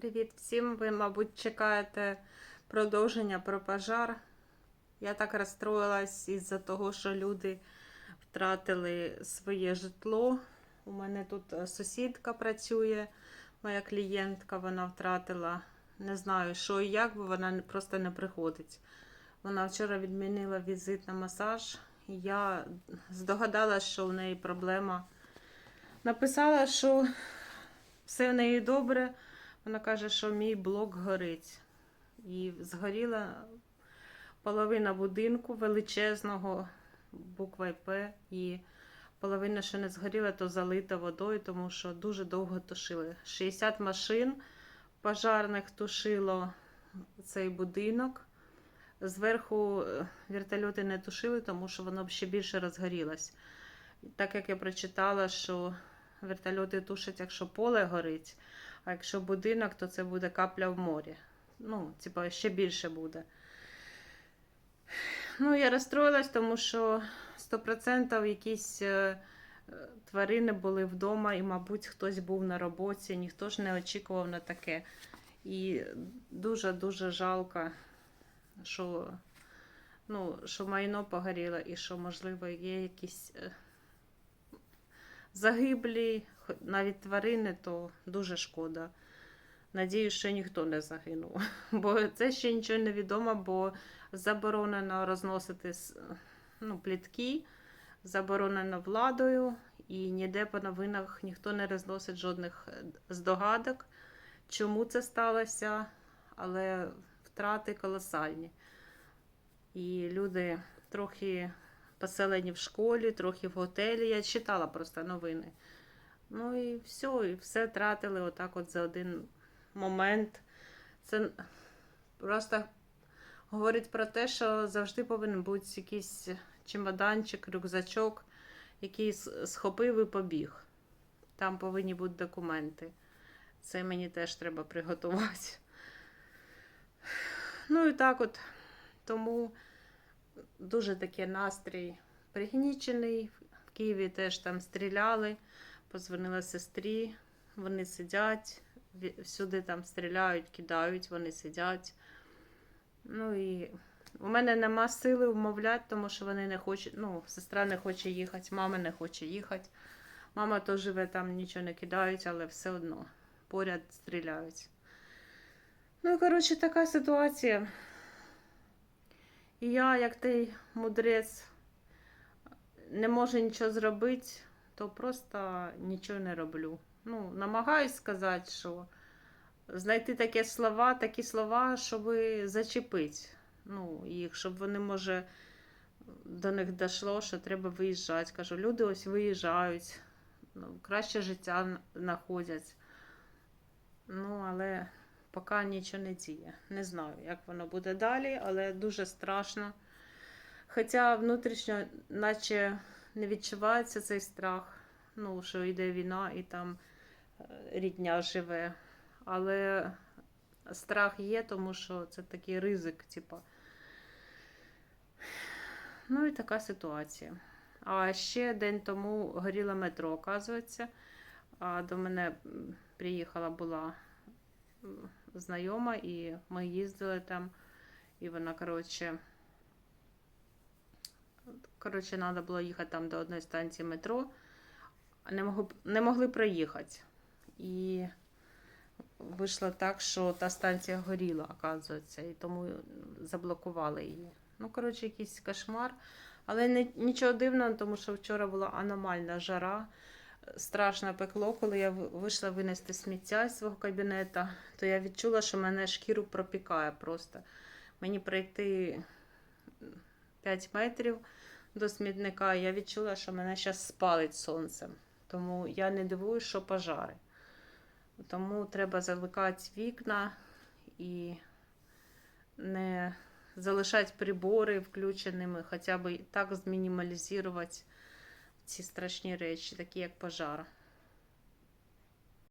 Привіт всім! Ви, мабуть, чекаєте продовження про пожар. Я так розстроїлась із-за того, що люди втратили своє житло. У мене тут е, сусідка працює, моя клієнтка, вона втратила. Не знаю, що і як, бо вона просто не приходить. Вона вчора відмінила візит на масаж. Я здогадалась, що в неї проблема. Написала, що все в неї добре. Вона каже, що мій блок горить. І згоріла половина будинку величезного, буквою П, і половина, що не згоріла, то залита водою, тому що дуже довго тушили. 60 машин пожарних тушило цей будинок. Зверху е, вертольоти не тушили, тому що воно ще більше розгорілось. Так як я прочитала, що вертольоти тушать, якщо поле горить, а якщо будинок, то це буде капля в морі. Ну, типа, ще більше буде. Ну, я розстроїлась, тому що 100% якісь е, е, тварини були вдома, і, мабуть, хтось був на роботі, ніхто ж не очікував на таке. І дуже-дуже жалко, що, ну, що майно погоріло, і що, можливо, є якісь е, загиблі, навіть тварини, то дуже шкода. Надіюсь, що ніхто не загинув. Бо це ще нічого не відомо, бо заборонено розносити ну, плітки, заборонено владою, і ніде по новинах ніхто не розносить жодних е, здогадок, чому це сталося, але втрати колосальні. І люди трохи поселені в школі, трохи в готелі. Я читала просто новини. Ну і все, і все тратили отак от за один момент. Це просто говорить про те, що завжди повинен бути якийсь чемоданчик, рюкзачок, який схопив і побіг. Там повинні бути документи. Це мені теж треба приготувати. Ну і так от. Тому дуже такий настрій пригнічений. В Києві теж там стріляли. Позвонила сестрі, вони сидять, всюди там стріляють, кидають, вони сидять. Ну і у мене нема сили вмовляти, тому що вони не хочуть, ну, сестра не хоче їхати, мама не хоче їхати. Мама то живе там, нічого не кидають, але все одно поряд стріляють. Ну коротше, така ситуація. І я, як той мудрець, не можу нічого зробити, то просто нічого не роблю. Ну, намагаюсь сказати, що знайти такі слова, такі слова, щоб зачепити. Ну, їх, щоб вони, може, до них дійшло, що треба виїжджати. Кажу, люди ось виїжджають, ну, краще життя знаходять. Ну, але поки нічого не діє. Не знаю, як воно буде далі, але дуже страшно. Хоча внутрішньо, наче не відчувається цей страх, ну, що йде війна і там е, рідня живе. Але страх є, тому що це такий ризик, типа. Ну і така ситуація. А ще день тому горіло метро, оказується. А до мене приїхала була знайома, і ми їздили там, і вона, коротше, коротше, треба було їхати там до одної станції метро, не, не могли проїхати. І вийшло так, що та станція горіла, оказується, і тому заблокували її. Ну, коротше, якийсь кошмар. Але не, нічого дивного, тому що вчора була аномальна жара. Страшно пекло, коли я вийшла винести сміття з свого кабінету, то я відчула, що мене шкіру пропікає просто. Мені пройти 5 метрів до смітника, я відчула, що мене зараз спалить сонцем. Тому я не дивуюсь, що пожари. Тому треба замикати вікна і не залишати прибори включеними, хоча б так змінімалізувати ці страшні речі, такі як пожар.